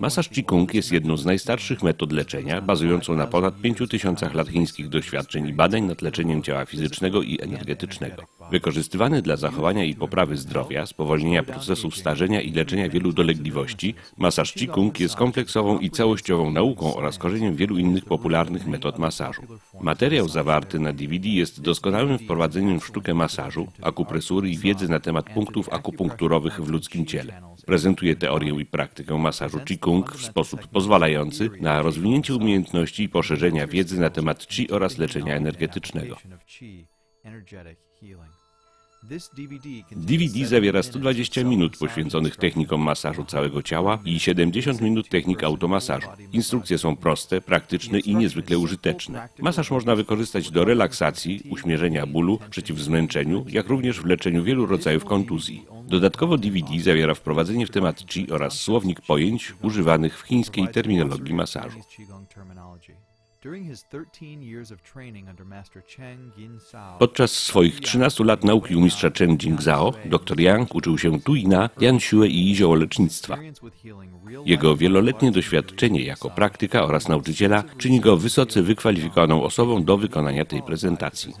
Masaż Qigong jest jedną z najstarszych metod leczenia, bazującą na ponad 5000 lat chińskich doświadczeń i badań nad leczeniem ciała fizycznego i energetycznego. Wykorzystywany dla zachowania i poprawy zdrowia, spowolnienia procesów starzenia i leczenia wielu dolegliwości, masaż Qigong jest kompleksową i całościową nauką oraz korzeniem wielu innych popularnych metod masażu. Materiał zawarty na DVD jest doskonałym wprowadzeniem w sztukę masażu, akupresury i wiedzy na temat punktów akupunkturowych w ludzkim ciele. Prezentuje teorię i praktykę masażu Qigong w sposób pozwalający na rozwinięcie umiejętności i poszerzenia wiedzy na temat Qi oraz leczenia energetycznego. DVD zawiera 120 minut poświęconych technikom masażu całego ciała i 70 minut technik automasażu. Instrukcje są proste, praktyczne i niezwykle użyteczne. Masaż można wykorzystać do relaksacji, uśmierzenia bólu, przeciw zmęczeniu, jak również w leczeniu wielu rodzajów kontuzji. Dodatkowo DVD zawiera wprowadzenie w temat Qi oraz słownik pojęć używanych w chińskiej terminologii masażu. Podczas swoich 13 lat nauki u mistrza Chen Jingzhao, dr Yang uczył się tuina, Yanxue i ziołolecznictwa. Jego wieloletnie doświadczenie jako praktyka oraz nauczyciela czyni go wysoce wykwalifikowaną osobą do wykonania tej prezentacji.